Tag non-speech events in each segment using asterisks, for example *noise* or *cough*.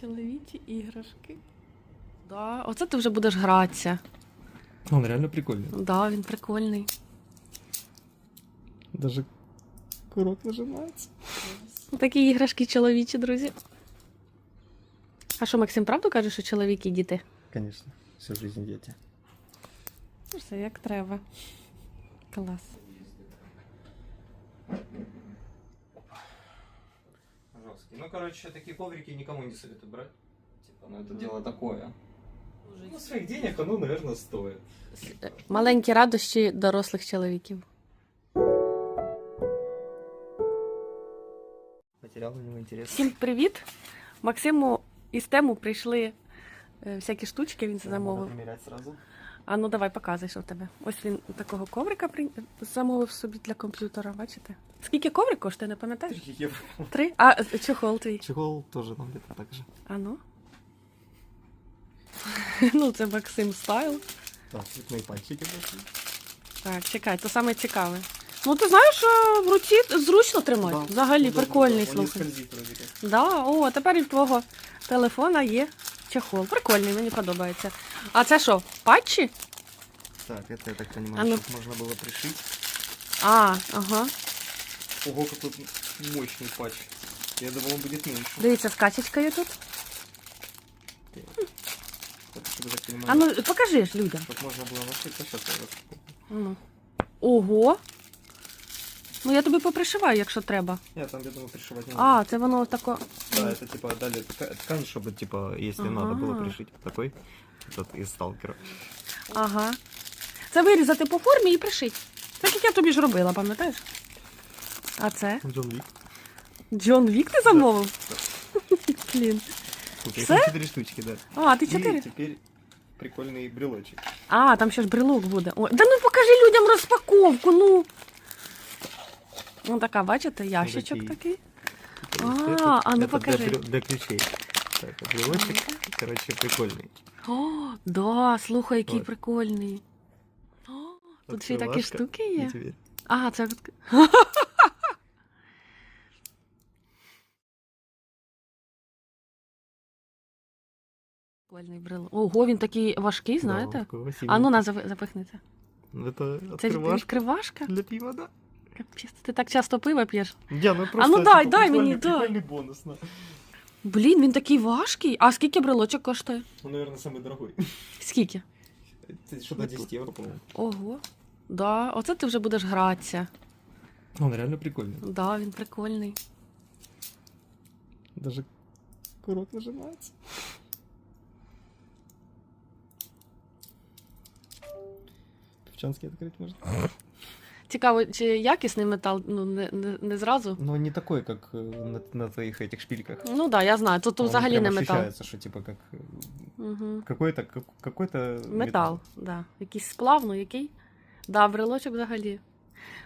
Чоловічі іграшки. Да, оце ти вже будеш гратися. Он реально прикольный. Да, він прикольний. Даже курок нажимается. Такі іграшки чоловічі, друзі. А що, Максим, правду каже, що чоловіки діти? Конечно, всю жизнь дети. Ну, Все як треба. Клас. Жесткий. Ну, короче, такие коврики никому не советую брать. Типа, ну это дело такое. Ну, своих денег оно, наверное, стоит. Маленькі радощі дорослих чоловіків. Потерял у него интерес. Всім привіт! Максиму із тему прийшли е, всякі штучки, він замовив. примерять сразу. А ну давай показуй, що в тебе. Ось він такого коврика при... замовив собі для комп'ютера, бачите? Скільки коврик коштує, не пам'ятаєш? Три. Три? А чохол твій. Чехол тоже там где-то так же. А ну. *laughs* ну, це Максим стайл. Так, цветные пальчики пошли. Так, чекай, то саме цікаве. Ну, ти знаєш, в руці зручно тримати. Да, Взагалі удобно, прикольний, слухай. как. Да, о, а тепер і в твого телефона є чехол. Прикольний, мені подобається. А це що, патчі? Так, это, я так понимаю, А ну. чтоб можно было пришить. А, ага. Ого, какой мощный патч. Я думал, он будет меньше. Дивіться, скачечка є тут. Это, чтобы я так понимаю, А ну покажи ж людям. Чтоб можно было нашить, то сейчас я распаковываю. Ну. Ого. Ну я тобі попришиваю, якщо треба. Я там, я думаю, пришивать не А, це воно тако. Да, это типа дали тка- ткань, чтобы типа, если надо было Ага. пришить такой, этот из сталкера. Ага. Це вирізати по формі і пришити. Так як я тобі ж робила, пам'ятаєш? А це? Джон Вик. Джон Вік ти замовив? *laughs* Блін. Слушай, Все? там четыре штучки, да. А, ти И чотири? теперь прикольный брелочек. А, там ще ж брелок буде. Ой, да ну покажи людям розпаковку, ну. Ну така, бачите, ящичок Такий. такий. Типа, А, вот этот. а ну Это покажи. Для, брел- для ключей. Так, а брелочек, короче, прикольный. О, да, слухай, який Ось. прикольний. О, тут ще й такі Открывашка. штуки И є. теперь А, це. от- *laughs* Прикольний брелок. Ого, він такий важкий, да, знаєте? такой А ну красивенький. на запи- запихнеться. Это Це открывашка відкривашка? для пива, да? Капець, ти так часто пиво п'єш. Я, ну просто ну дай, типа, дай прикольный- мені, дай. Прикольный бонус, на. Блін, він такий важкий. А скільки брелочок коштує? Он, наверное, самый дорогой. Скільки? Это что-то 10 евро, по-моему. Ого. Да, оце ти вже будеш гратися. Он реально прикольный. Да, він прикольний. Даже курок нажимается. Певчанский открыть можно? Цікаво, чи якісний метал, ну не, не, не зразу. Но не такой, как э, на, на твоих этих шпильках. Ну так, да, я знаю. Тут Он взагалі прям не метал. ощущается, что типа как э, Угу. какой-то как, какой-то Метал, да. Якийсь сплав, ну який. Да, брелочок взагалі.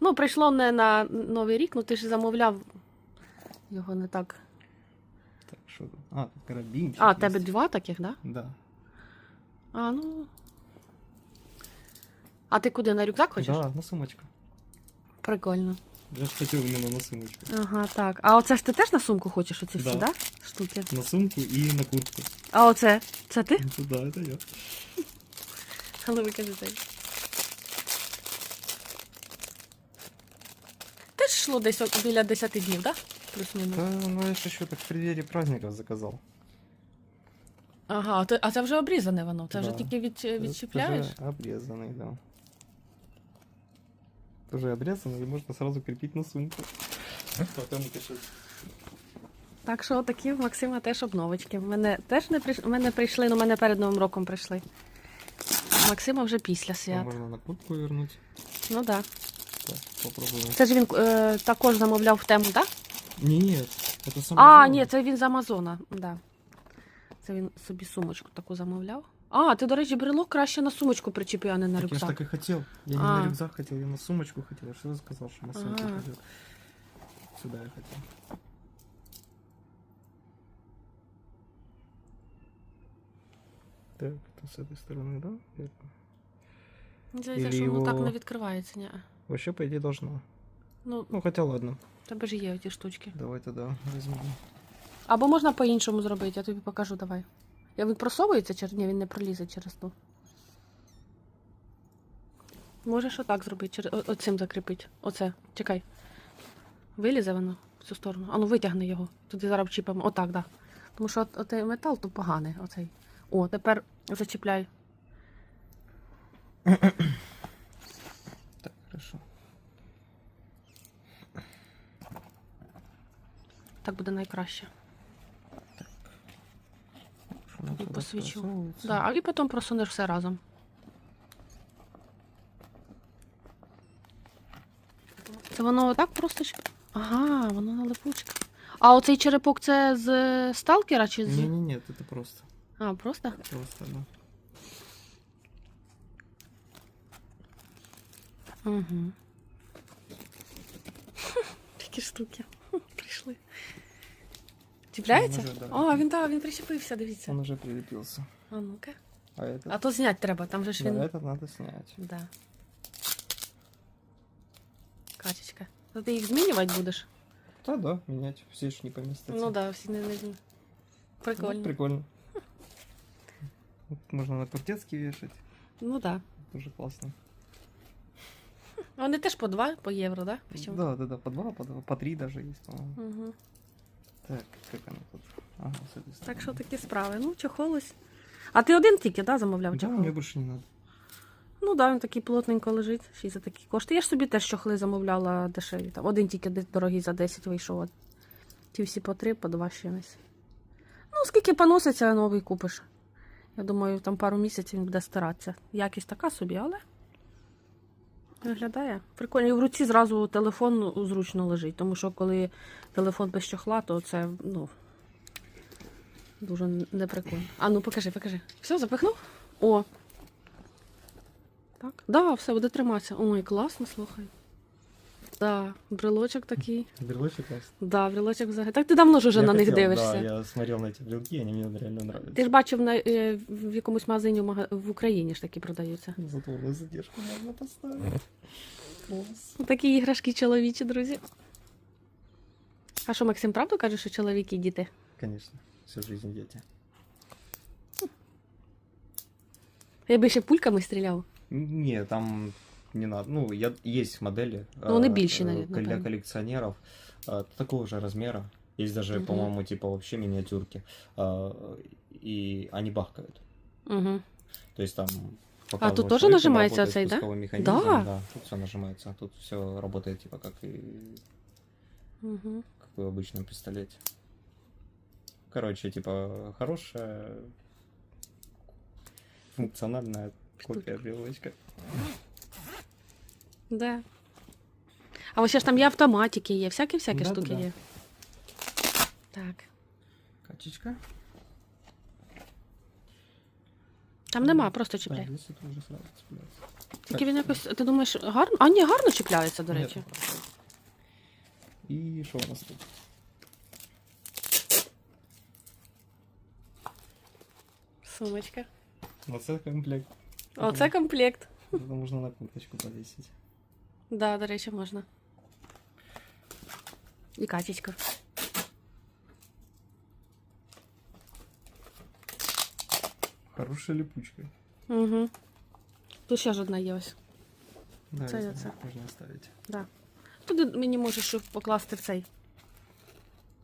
Ну, прийшло не на Новий рік, ну ти ж замовляв його не так. Так, что тут? А, тут карабинчик. А, есть. тебе два таких, да? Да. А, ну. А ти куди на рюкзак хочеш? Да, на сумочку. Прикольно. Я ж хотел именно на сумочку. Ага, так. А оце ж ти теж на сумку хочеш оці всі, Да. да? Штуки. На сумку и на куртку. А оце? Це ти? Ну, да, это я. Але ви кажете. Теж йшло десь от біля 10 днів, так? Да? Плюс-мінус. Да, ну я ж еще так в преддверии праздников заказал. Ага, а то- а це вже обрізане воно. Це вже Да. тільки від, Это відчіпляєш. уже обрезанный, да. Тоже обрезанный, и можно сразу крепить на сумку. Пока мы сейчас Так що такі в Максима теж обновочки. В мене теж не прийшли. У мене прийшли, ну мене перед Новим роком прийшли. У Максима вже після свят. можно на куртку вернуть. Ну так. Да. Так, попробуем. Це ж він е, також замовляв в тему, так? Нет, это сам. А, ні, це він з Амазона. Да. Це він собі сумочку таку замовляв. А, ти, до речі, брелок краще на сумочку причепив, а не на Так я ж рюкзак. так и хотел. Я не А. на рюкзак хотел, я на сумочку хотел. Я что сказал, что на сумку А. хотел. Сюда я хотел. Так, это с этой стороны, да? Верно. Здається, Или що воно так його- не відкривається, ні. Вообще, по идее, должно. Ну, Ну, хотя ладно. в тебе ж є ті штучки. Давай тогда возьмем. Або можна по-іншому зробити, я тобі покажу, давай. Я він просовується чи ні, він не пролізе через ту. Можеш отак зробити, через... оцим закріпити. Оце. Чекай. Вилізе воно в цю сторону. Ану, витягни його. Туди зараз чіпимо. Отак, так. Да. Тому що от, отей метал то поганий. Оцей. О, тепер зачіпляй. Так, хорошо. Так буде найкраще. Посвічу. Да, а і потім просунеш все разом. Це воно отак просто. Ага, воно на липучках. А оцей черепок це з сталкера чи з. Не, не, нет, это просто. А, просто? Просто, да. Угу. Такі штуки. *laughs* Прийшли. Чіпляється? Він уже, да. О, він так, він причепився, дивіться. Он уже прилепился. А ну-ка. А этот? А то зняти треба, там же ж Да, він. этот надо снять. Да. Катечка. То ти їх змінювати будеш? Да, да, менять. Все ж не поместятся. Ну да, всі не змінюють. Ну, Прикольно. прикольно. Вот Можно на куртецкий вешать. Ну да. Тоже классно. Вони теж по 2, по євро, да? Почему? Да, да, да, по два, по два, по три даже есть, по-моему. Угу. Так, как она тут? Ага, с этой. Так що такі справи. Ну, чохол ось. А ти один тільки, да, замовляв Да, чохол? мне больше не надо. Ну да, він такий плотненько лежить, ще й за такі кошти. Я ж собі теж чохли замовляла дешеві. Там один тільки де- дорогий за 10 вийшов. Ті всі по 3, по 2 з чимось. Ну, скільки поноситься, новий купиш. Я думаю, там пару місяців він буде старатися. Якість така собі, але виглядає. Прикольно. І в руці зразу телефон зручно лежить, тому що коли телефон без чохла, то це, ну. Дуже неприкольно. А ну покажи, покажи. Все, запихнув? О, так? Да, все буде триматися. Ой, класно, слухай. Да, брелочок такий. Брелочек классный. Да, брелочок взагалі. Так ти давно ж уже Я на них дивишся. Да, я смотрел на эти брелки, они мне реально нравятся. Ти ж бачив на, е, в якомусь магазині в, Україні ж такі продаються. Затворную задержку можно поставить. Класс. Такі іграшки чоловічі, друзі. А що, Максим, правду каже, що чоловіки і діти? Конечно, всю жизнь дети. Я би ще пульками стріляв. Не, там не надо. Ну, я, есть модели. Ну, они э, більші, э, наверное, Для напевно. коллекционеров. э, Такого же размера. Есть даже, Мгм. по-моему, типа вообще миниатюрки. А, И они бахкают. Угу. То есть там... А тут тоже нажимается работает цей, да? спусковой механизм, Да. да. Тут все нажимается. Тут все работает типа как и Угу. как в обычном пистолете. Короче, типа, хорошая функциональная копия брелочка. Да. А ось ще ж там є автоматики, є, всякі-всякі Да, штуки да. є. Так. Качечка. Там нема, просто Да, чіпляй. здесь это уже сразу цепляется. Тільки він якось, ти думаєш, гарно? А ні, гарно чіпляється, до речі. И что у нас тут? Сумочка. Вот это комплект. Оце комплект. Это можно на курточку повесить. Да, до речі, можна. І катечка. Хорошая липучка. Угу. Тут ще ж одна є ось. Да, Це я я знаю, це. можно оставить. Да. Туди мені можеш щоб покласти в цей.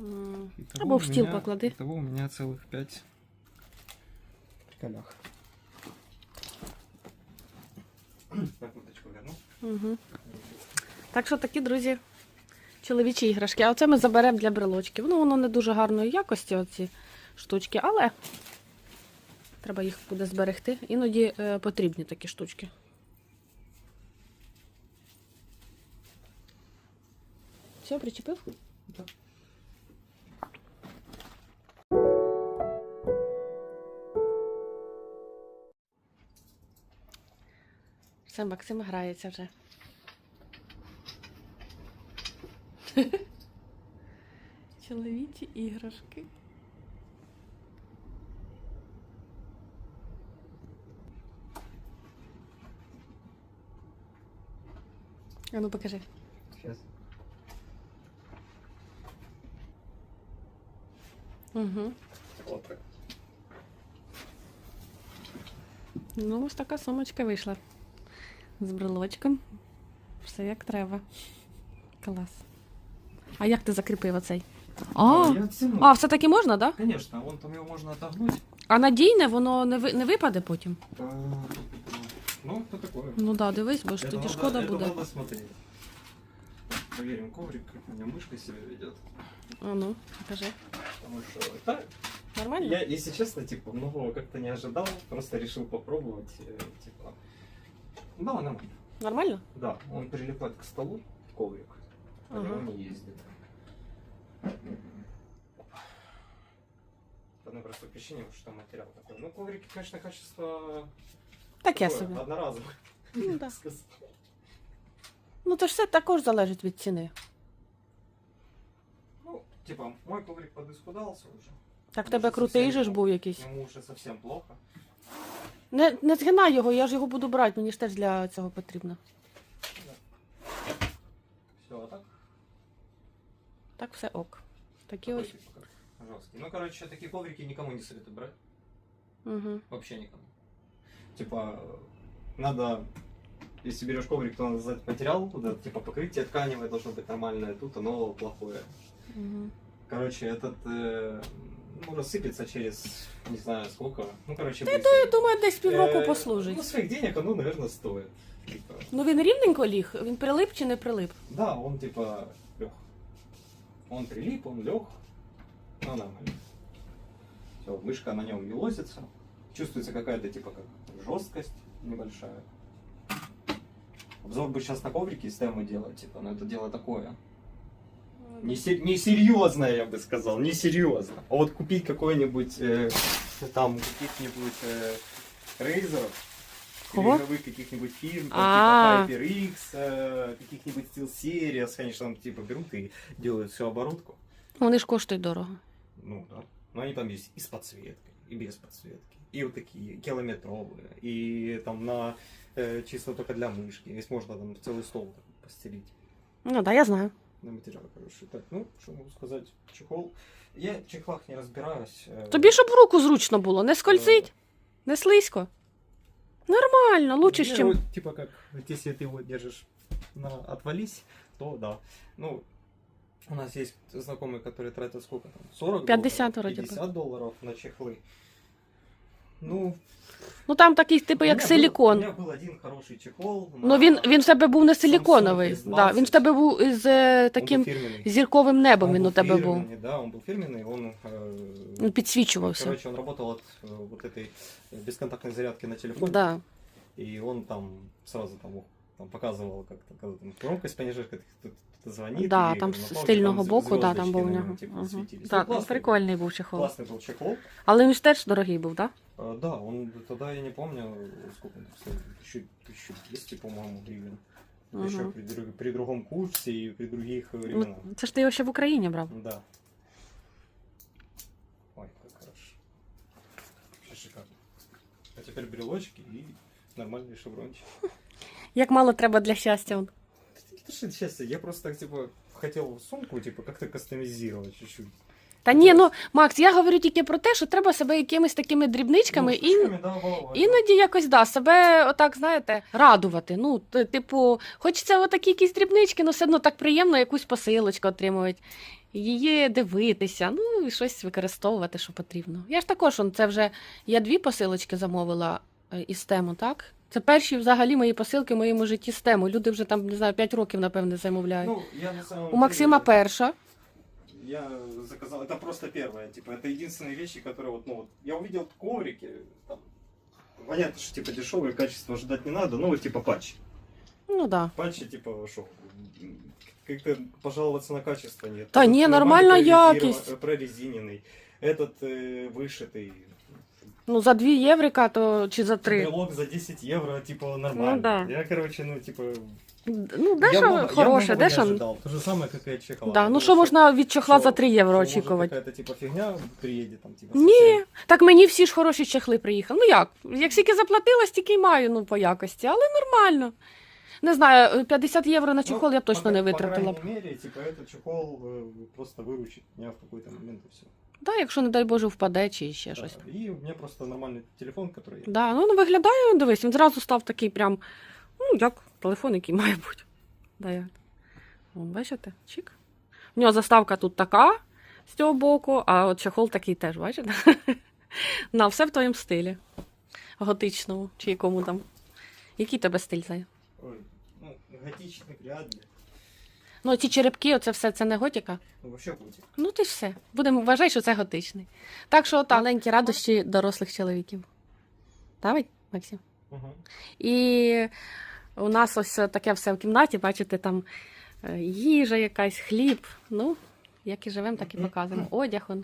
М, Итого Або у в стіл меня- поклади. Итого у меня целых пять приколях. Угу. Так що такі, друзі, чоловічі іграшки. А оце ми заберемо для брелочків. Ну, воно не дуже гарної якості, оці штучки, але треба їх буде зберегти. Іноді е, потрібні такі штучки. Все, причепив? Да. Все, Максим грається вже. *laughs* Чоловічі іграшки. А ну покажи. Сейчас. Угу. Вот так. Ну, ось така сумочка вийшла З брелочком. Все як треба. Клас. А як ти закріпив оцей? А, Я оценил. а все-таки можна, так? Да? Конечно, вон там его можно отогнуть. А надійне, воно не, ви- не випаде потім? Ну, это такое. Ну так, да, дивись, бо ж Это тоді надо- шкода это буде. надо смотреть. Проверим коврик, как у меня мышка себя ведет. А ну, покажи. Потому что да, Нормально? я, если честно, типа, многого как-то не ожидал, просто решил попробовать, э, типа. Да, нормально. Нормально? Да, он прилипает к столу, коврик, по Ага. нему не ездит. По одной простой причине, потому что материал такой. Ну, коврики, конечно, качество Таке такое, собі. одноразовое. Ну, да. сказал. *laughs* Ну то ж все також залежить від ціни. Ну, типа, мой коврик подискудался уже. Так в Може, тебе крутий зовсім же ж плохо. був якийсь. Ему уже совсем плохо. Не, не згинай його, я ж його буду брати, мені ж теж для цього потрібно. Все, а так? Так все ок. Такі такой, ось. типа, как жесткий. Ну, короче, такие коврики никому не советую брать. Угу. Вообще никому. Типа, надо, если берешь коврик, то надо знать материал, вот это, типа покрытие тканевое должно быть нормальное, тут оно плохое. Угу. Короче, этот, э, ну, рассыпется через, не знаю сколько, ну, короче, Я быстрее. думаю, десь півроку Э, послужить. Ну, своих денег оно, наверное, стоит. Типа, Ну він рівненько ліг, він прилип чи не прилип? да, он типа лег. Он прилип, он лег, ну, нормально. Все, мышка на нем не лозится. Чувствуется какая-то типа как жесткость небольшая. Обзор бы сейчас на коврике с тему делать, типа, но это дело такое. Не се- Несерьезное, я бы сказал, несерьезно. А вот купить какой-нибудь э, там каких-нибудь э, рейзеров, игровых каких-нибудь фирм, там, А. типа HyperX, э, каких-нибудь SteelSeries, конечно, там типа берут и делают всю оборудку. Вони ж коштують дорого. Ну да. Но они там есть и с подсветкой, и без подсветки. И вот такие километровые. И там на э, чисто только для мышки. Здесь можно там целый стол постелить. Ну да, я знаю. На материал, короче. Так, ну, что могу сказать? Чехол. Я в чехлах не разбираюсь. э, Тобі щоб в руку зручно було, не скользить, не слизько. Нормально, лучше, Ну, чим. вот, типа как, вот если ты его держишь на отвались, то да. Ну, у нас есть знакомые, которые тратят сколько там? 40 50 долларов, вроде бы. 50 долларов на чехлы. Ну, Ну там такий, типу, у як меня был- силікон. у меня был один хороший чехол. Ну на- він, він в тебе був не силіконовий. Samsung Да, він в тебе був із е, Он был таким фирменный. зірковим небом. Он Він был у тебе був. фирменный, Да, он был фирменный, он... э, Він підсвічувався. Короче, он работал от э, вот этой э, бесконтактной зарядки на телефоне. Да. И он там сразу там, ух, там показывал, как то когда там громкость понижаешь, когда кто-то кто-то звонит. Да, и там на з паузе стильного там боку, да, там звездочки був у на нього. нем, типа, Угу. светились. Так, Ну, ну, классный, прикольний був чехол. Классный был чехол. Але він ж теж дорогий був, так? А, да, он тогда, я не помню, сколько он там стоил, тысячу, 1200, по-моему, гривен. Мгм. Еще при, друг- при другом курсе и при других Ну, временах. це ж ти його ще в Україні брав. Да. Ой, как хорошо. Вообще шикарно. А теперь брелочки и нормальный шеврончик. Як мало треба для щастя. он. Это счастье. Я просто, так, типа, хотел сумку, типа, как-то кастомизировать чуть-чуть. Та ні, ну Макс, я говорю тільки про те, що треба себе якимись такими дрібничками Ну, і іноді якось да, себе отак, знаєте, радувати. Ну, типу, хочеться отакі якісь дрібнички, але все одно так приємно якусь посилочку отримувати. Її дивитися, ну і щось використовувати, що потрібно. Я ж також, он, це вже я дві посилочки замовила е, із тему, так? Це перші взагалі мої посилки в моєму житті з тему. Люди вже там, не знаю, 5 років, напевне, замовляють. Ну, я на самом У Максима деле- перша. Я заказал, это просто первое, типа, это единственные вещи, которые вот, ну, вот, я увидел коврики, там, понятно, что, типа, дешевые, качество ждать не надо, но вот, типа, патчи. Ну да. Патчи, типа, шо, как-то пожаловаться на качество нет. Та Этот ні, нормальный нормальна прорезиниров- якість. э, Прорезиненный, этот э, вышитый. Ну, за 2 єврика, то чи за 3. Брелок за 10 евро, типа, нормально. Ну да. Я, короче, ну, типа... Ну, я дещо много- я хороше, много не дещо. ожидал. То же самое, как и от чехла. Да, ну Потому що можна від чохла що- за 3 євро что, может, очікувати? Какая-то, типа, фигня приедет, там, типа, Ні, совсем. так мені всі ж хороші чехли приїхали. Ну як? Як скільки заплатила, стільки й маю, ну, по якості, але нормально. Не знаю, 50 євро на чехол Ну, я б точно по, не по витратила б. крайней мере, типа, этот чехол э, просто выручит меня в какой-то момент и все. Да, якщо, не дай Боже, впаде чи ще щось. Да, И у меня просто нормальный телефон, который я Да, ну, ну виглядає, дивись, він зразу став такий прям, ну, як телефон, який має бути. *laughs* Да, як. Вон, бачите? Чик. У нього заставка тут така з цього боку, а от чехол такий теж, бачите? *laughs* На, все в твоєму стилі. Готичному, чи якому там. Який тебе стиль Зая? Ой, ну, готичный вряд ли. Ну, ці черепки, оце все, це не готіка. Ну, вообще готик. Ну, ти ж все. Будемо вважати, що це готичний. Так що так, маленькі радощі дорослих чоловіків. Давай, Максим? Угу. І у нас ось таке все в кімнаті, бачите, там е, їжа якась, хліб. Ну, як і живемо, так і показуємо. Одяг он.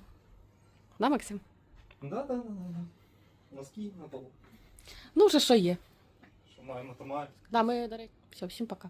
Да, Максим? Да, да, да, да. Носки на полу. Ну, вже що є. Что маем, это маем. Да, ми, до речі, все, всім пока.